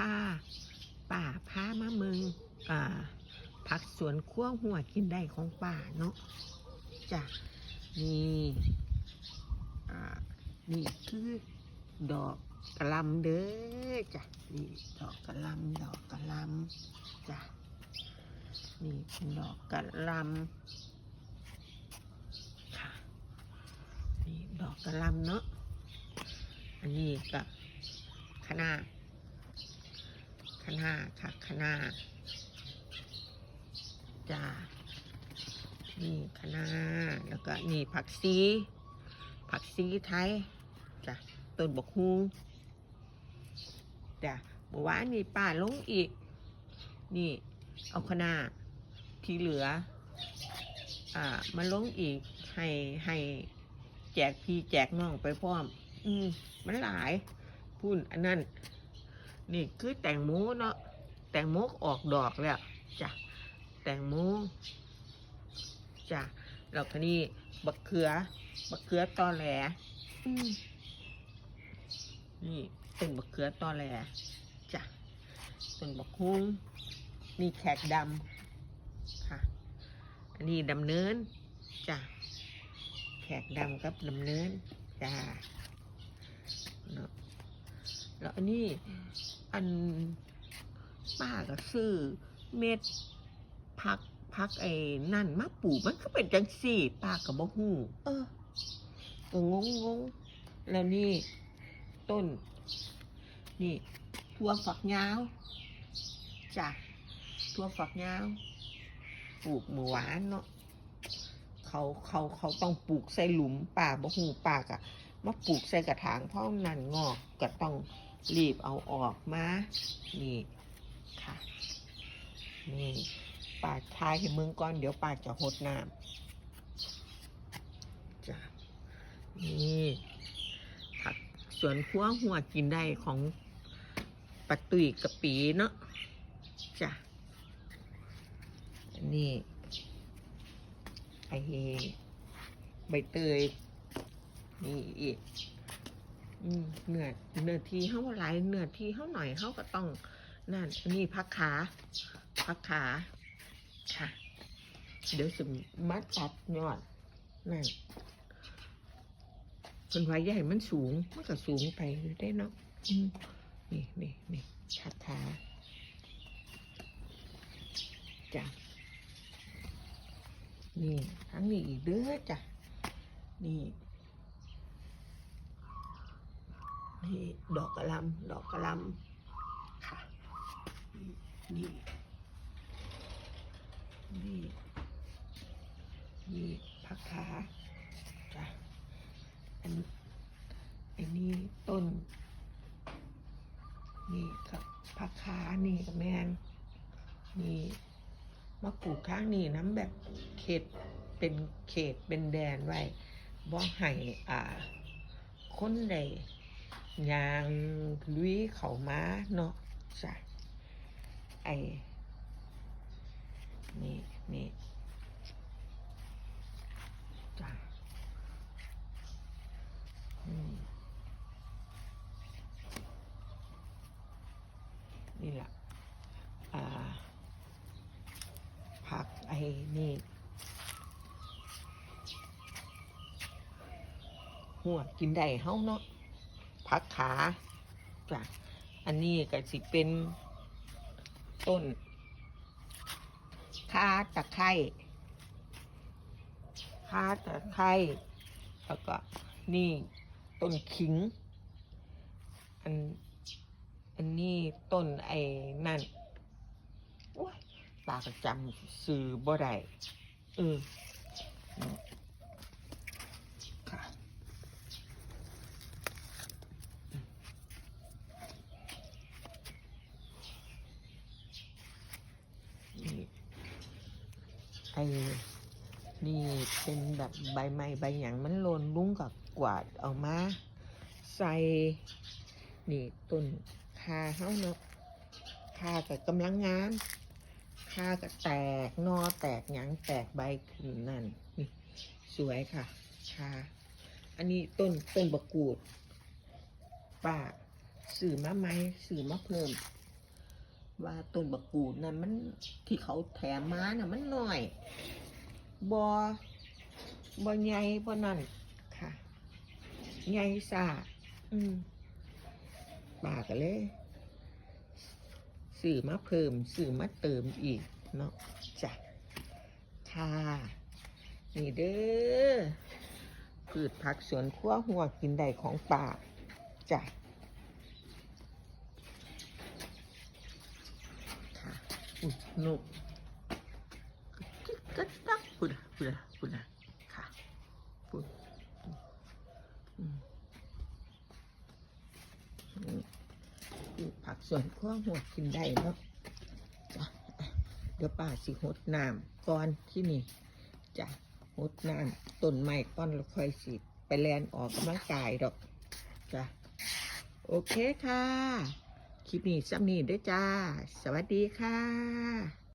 ผ้าป่าผ้ามามืองอ่าผักสวนครัวหัวกินได้ของป่าเนาะจ้ะนี่อ่านี่คือดอกกระลำเด้อจ้ะนี่ดอกกระลำดอกกระลำจ้ะนี่เป็นดอกกระลำค่ะนี่ดอกกระลำเนาะอันนี้กับคะน้า คะน้าค่ะคะน้าจ้านี่คะน้าแล้วก็นี่ผักซีผักซีไทยจ้ะต้นบกฮุงจ้ะเมื่อวานนี่ป้าลงอีก นี่เอาคะน้าที่เหลือ อ่ามาลงอีกให้ให้แจกพี่แจกน้องไปพร้อม อืมมันหลายพุ่นอันนั้น นี่คือแตงโมเนาะแตงโมออกดอกแล้วจ้ะแตงโมจ้ะแล้วก็นี่บักเขือบักเขือตอแหลนี่เป็นบักเขือตอแหลจ้ะต้นบักฮุ้งนี่แขกดำค่ะ อันนี้ดำเนินจ้ะแขกดำกับดำเนินจ้าเนาะ แล้วอันนี้อันป้าก็ซื้อเม็ดพักพักไอ้นั่นมาปลูกมันก็เป็นจังสี่ป้าก็บ่ฮู้เออก็งงงงแล้วนี่ต้น นี่ทั่วฝักยาวจ้ะทั่วฝักยาวปลูกเมื่อวานเนาะเขาเขาเขาต้องปลูกใส่หลุมป่าบ่หูป่ากะมาปลูกใส่กระถางเพราะนั่นงอกก็ต้อง รีบเอาออกมา นี่ค่ะ นี่ป่าทายให้มึงก่อนเดี๋ยวป่าจะหดน้ำจ้ะนี่ผักสวนครัวหัวกินได้ของปะตุยกะปีเนาะจ้ะนนี้ไอใบเตยนี่อีก เนื้อเนื้อที่เท่าไรเนื้อที่เท่าหน่อยเขาก็ต้องนั่นนนี้พักขาพักขาค่ะ เดี๋ยวสิมัดตัดยอดนั่นเป็นไว้ใหญ่มันสูงมันก็สูงไปได้เนาะอืมนี่นี่นี่พักขาจ้ะนี่ทั้งนี้อีกเด้อจ้ะนี่ นี่ดอกกระหลำดอกกระหลำค่ะ นี่ นี่นี่ผักขาจ้ะอันอันนี้ต้น นี่กับผักขานี่กับแมนนี่มาปลูกข้างนี้น้ำแบบเขตเป็นเขตเป็นแดนไว้บ่ให้อ่า คนใด ยางลุยเขาม้าเนาะจ้ะไอ้นี่นี่จ้ะนี่แหละอ่าผักไอ้นี่หัวกินได้เฮาเนาะ ผักขาจ้ะอันนี้ก็สิเป็นต้นข่าตะไคร้ข่าตะไคร้แล้วก็นี่ต้นขิง อัน อันนี้ต้นไอ้นั่นโอ้ยปากจำซื้อบ่ได้เอออืมค่ะอืมนี่ ไอ้นี่เป็นแบบใบไม้ใบหยังมันโลนลุ้งกับกวาดเอามา ใส่ นี่ต้นคาเฮาเนาะคากับกำลังงามข้าก็แตกนอแตกหยังแตกใบขึ้นนั่นนี่สวยค่ะชาอันนี้ต้นต้นบะกูดป้าสื่อมาไหมสื่อมาเพิ่ม ว่าต้นบักกูดนั่นมันที่เขาแถมมาน่ะมันหน้อย บอบอใหญ่บอนั่นค่ะใหญ่ซาอืมปากเลยสื่อมาเพิ่มสื่อมาเติมอีกเนาะจ้ะค่ะนี่เด้อพืชผักสวนครัวหัวกินได้ของป่าจ้ะค่ะอุ๊ย นุกก็ตักพุดะพุดะพุดะค่ะพุดอืมอืมพืชผักสวนครัวหัวกินได้เนาะจ้ะอะเดี๋ยวป้าสิหดน้ำก่อนที่นี่จ้ะหดน้ำต้นไม้ก้อนแล้วค่อยสิไปแลนออกกำลังกายดอกจ้ะโอเคค่ะ คลิปนี้ซ้ำนี้ด้วยจ้า สวัสดีค่ะ